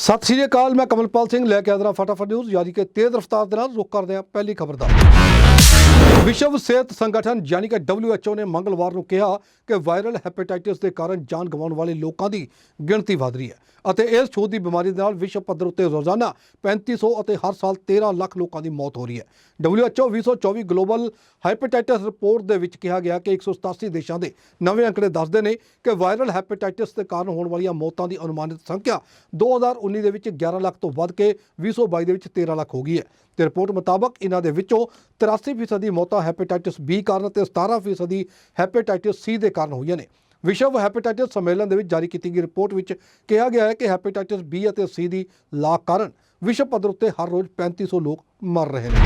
ਸਤਿ ਸ਼੍ਰੀ ਅਕਾਲ, ਮੈਂ ਕਮਲਪਾਲ ਸਿੰਘ, ਲੈ ਕੇ ਆਦਰਾ ਫਟਾਫਟ ਨਿਊਜ਼ ਯਾਨੀ ਕਿ ਤੇਜ਼ ਰਫ਼ਤਾਰ ਦੇ ਨਾਲ ਰੁਕ ਕਰਦੇ ਹਾਂ ਪਹਿਲੀ ਖਬਰ ਦਾ। ਵਿਸ਼ਵ ਸਿਹਤ ਸੰਗਠਨ ਯਾਨੀ ਕਿ WHO ਨੇ ਮੰਗਲਵਾਰ ਨੂੰ ਕਿਹਾ ਕਿ ਵਾਇਰਲ ਹੈਪੇਟਾਈਟਿਸ ਦੇ ਕਾਰਨ ਜਾਨ ਗਵਾਉਣ ਵਾਲੇ ਲੋਕਾਂ ਦੀ ਗਿਣਤੀ ਵਧ ਰਹੀ ਹੈ ਅਤੇ ਇਸ ਛੂਤ ਦੀ ਬਿਮਾਰੀ ਦੇ ਨਾਲ ਵਿਸ਼ਵ ਪੱਧਰ ਉੱਤੇ ਰੋਜ਼ਾਨਾ 3500 ਅਤੇ ਹਰ ਸਾਲ 13 ਲੱਖ ਲੋਕਾਂ ਦੀ ਮੌਤ ਹੋ ਰਹੀ ਹੈ। WHO 2024 ਗਲੋਬਲ ਹੈਪੇਟਾਈਟਿਸ ਰਿਪੋਰਟ ਦੇ ਵਿੱਚ ਕਿਹਾ ਗਿਆ ਕਿ 187 ਦੇਸ਼ਾਂ ਦੇ ਨਵੇਂ ਅੰਕੜੇ ਦੱਸਦੇ ਨੇ ਕਿ ਵਾਇਰਲ ਹੈਪੇਟਾਈਟਿਸ ਦੇ ਕਾਰਨ ਹੋਣ ਵਾਲੀਆਂ ਮੌਤਾਂ ਦੀ ਅਨੁਮਾਨਿਤ ਸੰਖਿਆ 2019 ਦੇ ਵਿੱਚ 11 ਲੱਖ ਤੋਂ ਵੱਧ ਕੇ 2022 ਦੇ ਵਿੱਚ 13 ਲੱਖ ਹੋ ਗਈ ਹੈ। ਤੇ ਰਿਪੋਰਟ ਮੁਤਾਬਕ ਇਹਨਾਂ ਦੇ ਵਿੱਚੋਂ 83% ਦੀ ਮੌਤਾਂ ਹੈਪੇਟਾਈਟਿਸ ਬੀ ਕਾਰਨ ਤੇ 17% ਹੈਪੇਟਾਈਟਿਸ ਸੀ ਦੇ ਕਾਰਨ ਹੋਈਆਂ ਨੇ। ਵਿਸ਼ਵ ਹੈਪੇਟਾਈਟਿਸ ਸੰਮੇਲਨ ਦੇ ਵਿੱਚ ਜਾਰੀ ਕੀਤੀ ਗਈ ਰਿਪੋਰਟ ਵਿੱਚ ਕਿਹਾ ਗਿਆ ਹੈ ਕਿ ਹੈਪੇਟਾਈਟਿਸ ਬੀ ਅਤੇ ਸੀ ਦੀ ਲਾਗ ਕਾਰਨ ਵਿਸ਼ਵ ਪੱਧਰ ਉੱਤੇ ਹਰ ਰੋਜ਼ 3500 ਲੋਕ ਮਰ ਰਹੇ ਨੇ।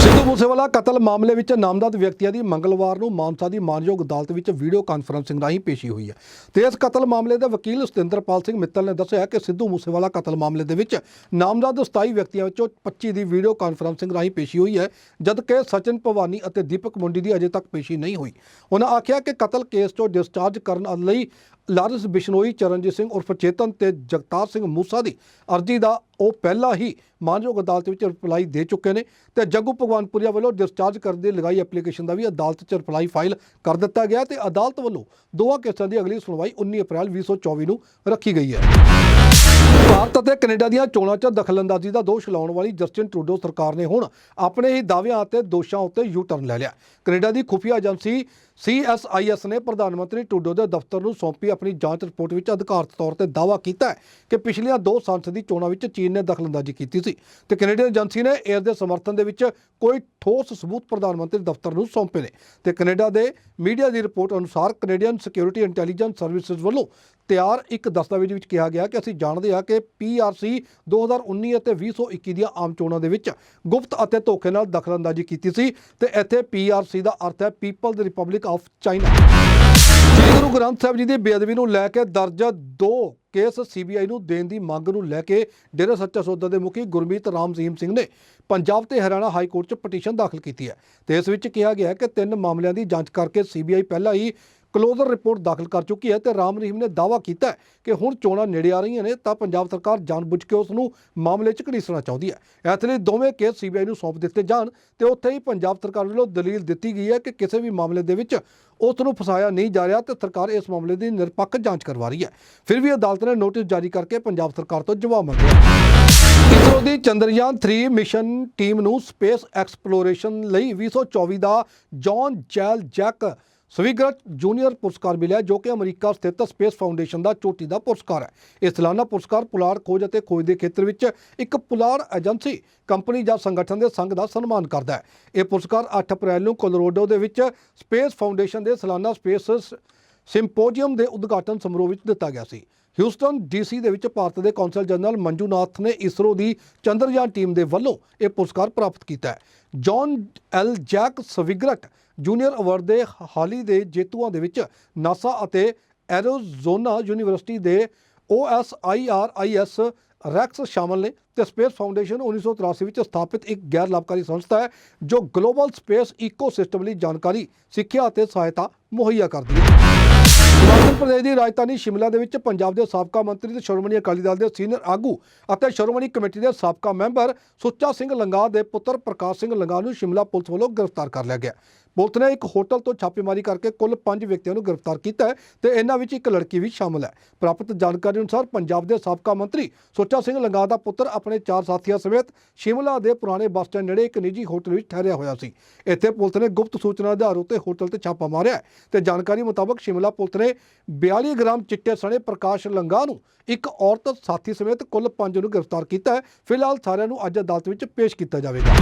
ਸਿੱਧੂ ਮੂਸੇਵਾਲਾ ਕਤਲ ਮਾਮਲੇ ਵਿੱਚ ਨਾਮਜ਼ਦ ਵਿਅਕਤੀਆਂ ਦੀ ਮੰਗਲਵਾਰ ਨੂੰ ਮਾਨਸਾ ਦੀ ਮਾਨਯੋਗ ਅਦਾਲਤ ਵਿੱਚ ਵੀਡੀਓ ਕਾਨਫਰੰਸਿੰਗ ਰਾਹੀਂ ਪੇਸ਼ੀ ਹੋਈ ਹੈ। ਤੇ ਇਸ ਕਤਲ ਮਾਮਲੇ ਦੇ ਵਕੀਲ ਸਤਿੰਦਰਪਾਲ ਸਿੰਘ ਮਿੱਤਲ ਨੇ ਦੱਸਿਆ ਕਿ ਸਿੱਧੂ ਮੂਸੇਵਾਲਾ ਕਤਲ ਮਾਮਲੇ ਦੇ ਵਿੱਚ ਨਾਮਜ਼ਦ 27 ਵਿਅਕਤੀਆਂ ਵਿੱਚੋਂ 25 ਦੀ ਵੀਡੀਓ ਕਾਨਫਰੰਸਿੰਗ ਰਾਹੀਂ ਪੇਸ਼ੀ ਹੋਈ ਹੈ, ਜਦਕਿ ਸਚਿਨ ਭਵਾਨੀ ਅਤੇ ਦੀਪਕ ਮੁੰਡੀ ਦੀ ਅਜੇ ਤੱਕ ਪੇਸ਼ੀ ਨਹੀਂ ਹੋਈ। ਉਹਨਾਂ ਆਖਿਆ ਕਿ ਕਤਲ ਕੇਸ ਤੋਂ ਡਿਸਚਾਰਜ ਕਰਨ ਲਈ ਲਾਰੈਂਸ ਬਿਸ਼ਨੋਈ, ਚਰਨਜੀਤ ਸਿੰਘ ਉਰਫ ਚੇਤਨ ਤੇ ਜਗਤਾਰ ਸਿੰਘ ਮੂਸਾ ਦੀ ਅਰਜ਼ੀ ਦਾ ਉਹ ਪਹਿਲਾਂ ਹੀ ਮਾਨਯੋਗ ਅਦਾਲਤ ਵਿੱਚ ਰਿਪਲਾਈ ਦੇ ਚੁੱਕੇ ਨੇ ਤੇ ਜੱਗੂ ਭਗਵਾਨਪੁਰੀਆ ਵੱਲੋਂ ਡਿਸਚਾਰਜ ਕਰਨ ਦੀ ਲਗਾਈ ਐਪਲੀਕੇਸ਼ਨ ਦਾ ਵੀ ਅਦਾਲਤ 'ਚ ਰਿਪਲਾਈ ਫਾਈਲ ਕਰ ਦਿੱਤਾ ਗਿਆ ਤੇ ਅਦਾਲਤ ਵੱਲੋਂ ਦੋਵਾਂ ਕੇਸਾਂ ਦੀ ਅਗਲੀ ਸੁਣਵਾਈ 19 ਅਪ੍ਰੈਲ 2024 ਨੂੰ ਰੱਖੀ ਗਈ ਹੈ। ਭਾਰਤ ਅਤੇ ਕੈਨੇਡਾ ਦੀਆਂ ਚੋਣਾਂ 'ਚ ਦਖਲਅੰਦਾਜ਼ੀ ਦਾ ਦੋਸ਼ ਲਾਉਣ ਵਾਲੀ ਜਸਟਿਨ ਟਰੂਡੋ ਸਰਕਾਰ ਨੇ ਹੁਣ ਆਪਣੇ ਹੀ ਦਾਅਵਿਆਂ ਅਤੇ ਦੋਸ਼ਾਂ ਉੱਤੇ ਯੂ ਟਰਨ ਲੈ ਲਿਆ। ਕੈਨੇਡਾ ਦੀ ਖੁਫੀਆ ਏਜੰਸੀ CSIS ਨੇ ਪ੍ਰਧਾਨ ਮੰਤਰੀ ਟਰੂਡੋ ਦੇ ਦਫ਼ਤਰ ਨੂੰ ਸੌਂਪੀ ਆਪਣੀ ਜਾਂਚ ਰਿਪੋਰਟ ਵਿੱਚ ਅਧਿਕਾਰਤ ਤੌਰ ਤੇ ਦਾਅਵਾ ਕੀਤਾ ਹੈ ਕਿ ਪਿਛਲੀਆਂ ਦੋ ਸੰਸਦੀ ਚੋਣਾਂ ਵਿੱਚ ਚੀਨ ਨੇ ਦਖਲਅੰਦਾਜ਼ੀ ਕੀਤੀ ਸੀ ਤੇ ਕੈਨੇਡੀਅਨ ਏਜੰਸੀ ਨੇ ਇਸ ਦੇ ਸਮਰਥਨ ਦੇ ਵਿੱਚ ਕੋਈ ਠੋਸ ਸਬੂਤ ਪ੍ਰਧਾਨ ਮੰਤਰੀ ਦਫ਼ਤਰ ਨੂੰ ਸੌਂਪੇ ਨੇ ਤੇ ਕੈਨੇਡਾ ਦੇ ਮੀਡੀਆ ਦੀ ਰਿਪੋਰਟ ਅਨੁਸਾਰ ਕੈਨੇਡੀਅਨ ਸਿਕਿਉਰਿਟੀ ਇੰਟੈਲੀਜੈਂਸ ਸਰਵਿਸਿਜ਼ ਵੱਲੋਂ ਤਿਆਰ ਇੱਕ ਦਸਤਾਵੇਜ਼ ਵਿੱਚ ਕਿਹਾ ਗਿਆ ਕਿ ਅਸੀਂ ਜਾਣਦੇ ਹਾਂ ਕਿ PRC 2019 ਅਤੇ 2021 ਦੀਆਂ ਆਮ ਚੋਣਾਂ ਦੇ ਵਿੱਚ ਗੁਪਤ ਅਤੇ ਧੋਖੇ ਨਾਲ ਦਖਲਅੰਦਾਜ਼ੀ ਕੀਤੀ ਸੀ ਤੇ ਇੱਥੇ PRC ਦਾ ਅਰਥ ਹੈ people the republic of China. Sri Guru Granth Sahib ji ਦੀ ਬੇਅਦਬੀ ਨੂੰ ਲੈ ਕੇ ਦਰਜ ਦੋ ਕੇਸ ਸੀਬੀਆਈ ਨੂੰ ਦੇਣ ਦੀ ਮੰਗ ਨੂੰ ਲੈ ਕੇ ਡੇਰਾ ਸੱਚਾ ਸੌਦਾ ਦੇ ਮੁਖੀ ਗੁਰਮੀਤ ਰਾਮ ਰਹੀਮ ਸਿੰਘ ਨੇ ਪੰਜਾਬ ਤੇ ਹਰਿਆਣਾ ਹਾਈ ਕੋਰਟ 'ਚ ਪਟੀਸ਼ਨ ਦਾਖਲ ਕੀਤੀ ਹੈ ਤੇ ਇਸ ਵਿੱਚ ਕਿਹਾ ਗਿਆ ਹੈ ਕਿ ਤਿੰਨ ਮਾਮਲਿਆਂ ਦੀ ਜਾਂਚ ਕਰਕੇ ਸੀਬੀਆਈ ਪਹਿਲਾਂ ਹੀ ਕਲੋਜ਼ਰ ਰਿਪੋਰਟ ਦਾਖਲ ਕਰ ਚੁੱਕੀ ਹੈ ਤੇ ਰਾਮ ਰਹੀਮ ਨੇ ਦਾਅਵਾ ਕੀਤਾ ਕਿ ਹੁਣ ਚੋਣਾਂ ਨੇੜੇ ਆ ਰਹੀਆਂ ਨੇ ਤਾਂ ਪੰਜਾਬ ਸਰਕਾਰ ਜਾਣਬੁੱਝ ਕੇ ਉਸ ਨੂੰ ਮਾਮਲੇ 'ਚ ਘੜੀਸਣਾ ਚਾਹੁੰਦੀ ਹੈ। ਇਸ ਲਈ ਦੋਵੇਂ ਕੇਸ ਸੀਬੀਆਈ ਨੂੰ ਸੌਂਪ ਦਿੱਤੇ ਜਾਣ ਤੇ ਉੱਥੇ ਹੀ ਪੰਜਾਬ ਸਰਕਾਰ ਵੱਲੋਂ ਦਲੀਲ ਦਿੱਤੀ ਗਈ ਹੈ ਕਿ ਕਿਸੇ ਵੀ ਮਾਮਲੇ ਦੇ ਵਿੱਚ ਉਸ ਨੂੰ ਫਸਾਇਆ ਨਹੀਂ ਜਾ ਰਿਹਾ ਤੇ ਸਰਕਾਰ ਇਸ ਮਾਮਲੇ ਦੀ ਨਿਰਪੱਖ ਜਾਂਚ ਕਰਵਾ ਰਹੀ ਹੈ। ਫਿਰ ਵੀ ਅਦਾਲਤ ਨੇ ਨੋਟਿਸ ਜਾਰੀ ਕਰਕੇ ਪੰਜਾਬ ਸਰਕਾਰ ਤੋਂ ਜਵਾਬ ਮੰਗਿਆ ਇਸਰੋ ਦੀ ਚੰਦਰਯਾਨ 3 ਮਿਸ਼ਨ ਟੀਮ ਨੂੰ ਸਪੇਸ ਐਕਸਪਲੋਰੇਸ਼ਨ ਲਈ 2024 ਦਾ John L Jack Swigert Junior ਪੁਰਸਕਾਰ ਮਿਲਿਆ ਜੋ ਕਿ ਅਮਰੀਕਾ ਸਥਿਤ ਸਪੇਸ ਫਾਊਂਡੇਸ਼ਨ ਦਾ ਚੋਟੀ ਦਾ ਪੁਰਸਕਾਰ ਹੈ। ਇਹ ਸਾਲਾਨਾ ਪੁਰਸਕਾਰ ਪੁਲਾੜ ਖੋਜ ਅਤੇ ਖੋਜ ਦੇ ਖੇਤਰ ਵਿੱਚ ਇੱਕ ਪੁਲਾੜ ਏਜੰਸੀ, ਕੰਪਨੀ ਜਾਂ ਸੰਗਠਨ ਦੇ ਸੰਘ ਦਾ ਸਨਮਾਨ ਕਰਦਾ ਹੈ। ਇਹ ਪੁਰਸਕਾਰ 8 ਅਪ੍ਰੈਲ ਨੂੰ ਕੋਲੋਰਾਡੋ ਦੇ ਵਿੱਚ ਸਪੇਸ ਫਾਊਂਡੇਸ਼ਨ ਦੇ ਸਾਲਾਨਾ ਸਪੇਸ ਸਿੰਪੋਜੀਅਮ ਦੇ ਉਦਘਾਟਨ ਸਮਾਰੋਹ ਵਿੱਚ ਦਿੱਤਾ ਗਿਆ ਸੀ। ਹਿਊਸਟਨ ਡੀਸੀ ਦੇ ਵਿੱਚ ਭਾਰਤ ਦੇ ਕੌਂਸਲ ਜਨਰਲ ਮੰਜੂਨਾਥ ਨੇ ਇਸਰੋ ਦੀ ਚੰਦਰਯਾਨ ਟੀਮ ਦੇ ਵੱਲੋਂ ਇਹ ਪੁਰਸਕਾਰ ਪ੍ਰਾਪਤ ਕੀਤਾ ਹੈ। John L Jack Swigert junior award ਦੇ ਹਾਲੀ ਦੇ ਜੇਤੂਆਂ ਦੇ ਵਿੱਚ ਨਾਸਾ ਅਤੇ ਐਰੋਜ਼ੋਨਾ ਯੂਨੀਵਰਸਿਟੀ ਦੇ OSIRIS ਰੈਕਸ ਸ਼ਾਮਲ ਨੇ ਤੇ ਸਪੇਸ ਫਾਊਂਡੇਸ਼ਨ 1983 ਵਿੱਚ ਸਥਾਪਿਤ ਇੱਕ ਗੈਰ ਲਾਭਕਾਰੀ ਸੰਸਥਾ ਹੈ, ਜੋ ਗਲੋਬਲ ਸਪੇਸ ਇਕੋਸਿਸਟਮ ਲਈ ਜਾਣਕਾਰੀ, ਸਿੱਖਿਆ ਅਤੇ ਸਹਾਇਤਾ ਮੁਹੱਈਆ ਕਰਦੀ ਹੈ। ਹਿਮਾਚਲ ਪ੍ਰਦੇਸ਼ ਦੀ ਰਾਜਧਾਨੀ ਸ਼ਿਮਲਾ ਦੇ ਵਿੱਚ ਪੰਜਾਬ ਦੇ ਸਾਬਕਾ ਮੰਤਰੀ ਤੇ ਸ਼੍ਰੋਮਣੀ ਅਕਾਲੀ ਦਲ ਦੇ ਸੀਨੀਅਰ ਆਗੂ ਅਤੇ ਸ਼੍ਰੋਮਣੀ ਕਮੇਟੀ ਦੇ ਸਾਬਕਾ ਮੈਂਬਰ ਸੁੱਚਾ ਸਿੰਘ ਲੰਗਾ ਦੇ ਪੁੱਤਰ ਪ੍ਰਕਾਸ਼ ਸਿੰਘ ਲੰਗਾ ਨੂੰ ਸ਼ਿਮਲਾ ਪੁਲਿਸ ਵੱਲੋਂ ਗ੍ਰਿਫਤਾਰ ਕਰ ਲਿਆ ਗਿਆ। ਪੁਲਿਸ ਨੇ ਇੱਕ ਹੋਟਲ ਤੋਂ ਛਾਪੇਮਾਰੀ ਕਰਕੇ ਕੁੱਲ 5 ਵਿਅਕਤੀਆਂ ਨੂੰ ਗ੍ਰਿਫਤਾਰ ਕੀਤਾ ਹੈ ਤੇ ਇਹਨਾਂ ਵਿੱਚ ਇੱਕ ਲੜਕੀ ਵੀ ਸ਼ਾਮਲ ਹੈ। ਪ੍ਰਾਪਤ ਜਾਣਕਾਰੀ ਅਨੁਸਾਰ ਪੰਜਾਬ ਦੇ ਸਾਬਕਾ ਮੰਤਰੀ ਸੁੱਚਾ ਸਿੰਘ ਲੰਗਾ ਦਾ ਪੁੱਤਰ ਆਪਣੇ ਚਾਰ ਸਾਥੀਆਂ ਸਮੇਤ ਸ਼ਿਮਲਾ ਦੇ ਪੁਰਾਣੇ ਬੱਸ ਸਟੈਂਡ ਨੇੜੇ ਇੱਕ ਨਿੱਜੀ ਹੋਟਲ ਵਿੱਚ ਠਹਿਰਿਆ ਹੋਇਆ ਸੀ। ਇੱਥੇ ਪੁਲਿਸ ਨੇ ਗੁਪਤ ਸੂਚਨਾ ਆਧਾਰ ਉੱਤੇ ਹੋਟਲ ਤੇ ਛਾਪਾ ਮਾਰਿਆ ਹੈ ਤੇ ਜਾਣਕਾਰੀ ਮੁਤਾਬਕ ਸ਼ਿਮਲਾ ਪੁਲਿਸ ਨੇ 42 ਗ੍ਰਾਮ ਚਿੱਟੇ ਸਣੇ ਪ੍ਰਕਾਸ਼ ਲੰਗਾ ਨੂੰ ਇੱਕ ਔਰਤ ਸਾਥੀ ਸਮੇਤ ਕੁੱਲ 5 ਨੂੰ ਗ੍ਰਿਫਤਾਰ ਕੀਤਾ ਹੈ। ਫਿਲਹਾਲ ਸਾਰਿਆਂ ਨੂੰ ਅੱਜ ਅਦਾਲਤ ਵਿੱਚ ਪੇਸ਼ ਕੀਤਾ ਜਾਵੇਗਾ।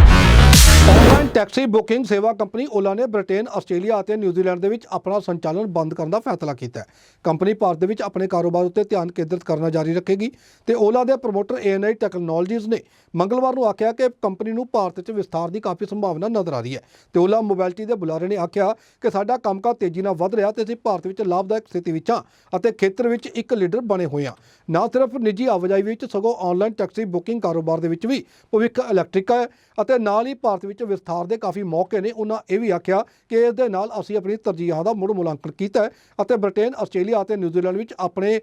ਆਨਲਾਈਨ ਟੈਕਸੀ ਬੁਕਿੰਗ ਸੇਵਾ ਕੰਪਨੀ ਓਲਾ ਨੇ ਬ੍ਰਿਟੇਨ, ਆਸਟ੍ਰੇਲੀਆ ਅਤੇ ਨਿਊਜ਼ੀਲੈਂਡ ਦੇ ਵਿੱਚ ਆਪਣਾ ਸੰਚਾਲਨ ਬੰਦ ਕਰਨ ਦਾ ਫੈਸਲਾ ਕੀਤਾ ਹੈ। ਕੰਪਨੀ ਭਾਰਤ ਦੇ ਵਿੱਚ ਆਪਣੇ ਕਾਰੋਬਾਰ ਉੱਤੇ ਧਿਆਨ ਕੇਂਦਰਿਤ ਕਰਨਾ ਜਾਰੀ ਰੱਖੇਗੀ ਤੇ ਓਲਾ ਦੇ ਪ੍ਰਮੋਟਰ ANI ਟੈਕਨੋਲੋਜੀਜ਼ ਨੇ ਮੰਗਲਵਾਰ ਨੂੰ ਆਖਿਆ ਕਿ ਕੰਪਨੀ ਨੂੰ ਭਾਰਤ 'ਚ ਵਿਸਥਾਰ ਦੀ ਕਾਫੀ ਸੰਭਾਵਨਾ ਨਜ਼ਰ ਆ ਰਹੀ ਹੈ ਤੇ ਓਲਾ ਮੋਬਿਲਿਟੀ ਦੇ ਬੁਲਾਰੇ ਨੇ ਆਖਿਆ ਕਿ ਸਾਡਾ ਕੰਮਕਾਜ ਤੇਜ਼ੀ ਨਾਲ ਵੱਧ ਰਿਹਾ ਤੇ ਅਸੀਂ ਭਾਰਤ ਵਿੱਚ ਲਾਭਦਾਇਕ ਸਥਿਤੀ ਵਿੱਚ ਹਾਂ ਅਤੇ ਖੇਤਰ ਵਿੱਚ ਇੱਕ ਲੀਡਰ ਬਣੇ ਹੋਏ ਹਾਂ ਨਾ ਸਿਰਫ ਨਿੱਜੀ ਆਵਾਜਾਈ ਵਿੱਚ ਸਗੋਂ ਆਨਲਾਈਨ ਟੈਕਸੀ ਬੁਕਿੰਗ ਕਾਰੋਬਾਰ ਦੇ ਵਿੱਚ ਵੀ ਭਵਿੱਖ ਇਲੈਕਟ੍ਰਿਕ ਹੈ ਅਤੇ ਨਾਲ ਹੀ ਭਾਰਤ ਵਿੱਚ ਵਿਸਥਾਰ ਦੇ ਕਾਫੀ ਮੌਕੇ ਨੇ ਉਹਨਾਂ ਇਹ ਵੀ ਆਖਿਆ ਕਿ ਇਸ ਦੇ ਨਾਲ ਅਸੀਂ ਆਪਣੀ ਤਰਜੀਹਾਂ ਦਾ ਮੁੜ ਮੁਲਾਂਕਣ ਕੀਤਾ ਹੈ ਅਤੇ ਬ੍ਰਿਟੇਨ, ਆਸਟ੍ਰੇਲੀਆ ਅਤੇ ਨਿਊਜ਼ੀਲੈਂਡ ਵਿੱਚ ਆਪਣੇ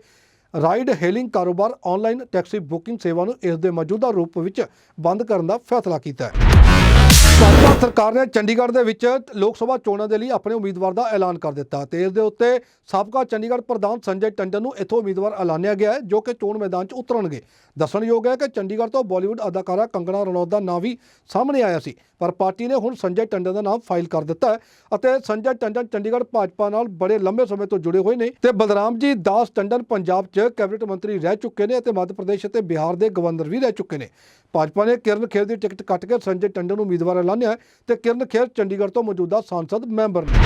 ਰਾਈਡ ਹੇਲਿੰਗ ਕਾਰੋਬਾਰ ਆਨਲਾਈਨ ਟੈਕਸੀ ਬੁਕਿੰਗ ਸੇਵਾ ਨੂੰ ਇਸ ਦੇ ਮੌਜੂਦਾ ਰੂਪ ਵਿੱਚ ਬੰਦ ਕਰਨ ਦਾ ਫੈਸਲਾ ਕੀਤਾ ਹੈ। ਸਰਕਾਰ ਨੇ ਚੰਡੀਗੜ੍ਹ ਦੇ ਵਿੱਚ ਲੋਕ ਸਭਾ ਚੋਣਾਂ ਦੇ ਲਈ ਆਪਣੇ ਉਮੀਦਵਾਰ ਦਾ ਐਲਾਨ ਕਰ ਦਿੱਤਾ ਤੇ ਇਸ ਦੇ ਉੱਤੇ ਸਾਬਕਾ ਚੰਡੀਗੜ੍ਹ ਪ੍ਰਧਾਨ ਸੰਜੇ ਟੰਡਨ ਨੂੰ ਇੱਥੋਂ ਉਮੀਦਵਾਰ ਐਲਾਨਿਆ ਗਿਆ ਹੈ, ਜੋ ਕਿ ਚੋਣ ਮੈਦਾਨ 'ਚ ਉਤਰਨਗੇ। ਦੱਸਣਯੋਗ ਹੈ ਕਿ ਚੰਡੀਗੜ੍ਹ ਤੋਂ ਬਾਲੀਵੁੱਡ ਅਦਾਕਾਰਾ ਕੰਗਣਾ ਰਣੌਤ ਦਾ ਨਾਂ ਵੀ ਸਾਹਮਣੇ ਆਇਆ ਸੀ, ਪਰ ਪਾਰਟੀ ਨੇ ਹੁਣ ਸੰਜੇ ਟੰਡਨ ਦਾ ਨਾਮ ਫਾਈਲ ਕਰ ਦਿੱਤਾ ਹੈ ਅਤੇ ਸੰਜੇ ਟੰਡਨ ਚੰਡੀਗੜ੍ਹ ਭਾਜਪਾ ਨਾਲ ਬੜੇ ਲੰਬੇ ਸਮੇਂ ਤੋਂ ਜੁੜੇ ਹੋਏ ਨੇ ਤੇ ਬਲਰਾਮ ਜੀ ਦਾਸ ਟੰਡਨ ਪੰਜਾਬ 'ਚ ਕੈਬਨਿਟ ਮੰਤਰੀ ਰਹਿ ਚੁੱਕੇ ਨੇ ਅਤੇ ਮੱਧ ਪ੍ਰਦੇਸ਼ ਅਤੇ ਬਿਹਾਰ ਦੇ ਗਵਰਨਰ ਵੀ ਰਹਿ ਚੁੱਕੇ ਨੇ। ਭਾਜਪਾ ਨੇ ਕਿਰਨ ਖੇਰ ਦੀ ਟਿਕਟ ਕੱਟ ਕੇ ਸੰਜੇ ਟੰਡਨ ਨੂੰ ਉਮੀਦਵਾਰ ਐਲਾਨਿਆ ਤੇ ਕਿਰਨ ਖੇਰ ਚੰਡੀਗੜ੍ਹ ਤੋਂ ਮੌਜੂਦਾ ਸੰਸਦ ਮੈਂਬਰ ਨੇ।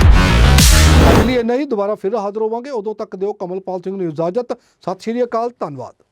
ਅੱਜ ਲਈ ਇੰਨਾ ਹੀ, ਦੁਬਾਰਾ ਫਿਰ ਹਾਜ਼ਰ ਹੋਵਾਂਗੇ। ਉਦੋਂ ਤੱਕ ਦਿਓ ਕਮਲਪਾਲ ਸਿੰਘ ਨੂੰ ਇਜਾਜ਼ਤ। ਸਤਿ ਸ਼੍ਰੀ ਅਕਾਲ, ਧੰਨਵਾਦ।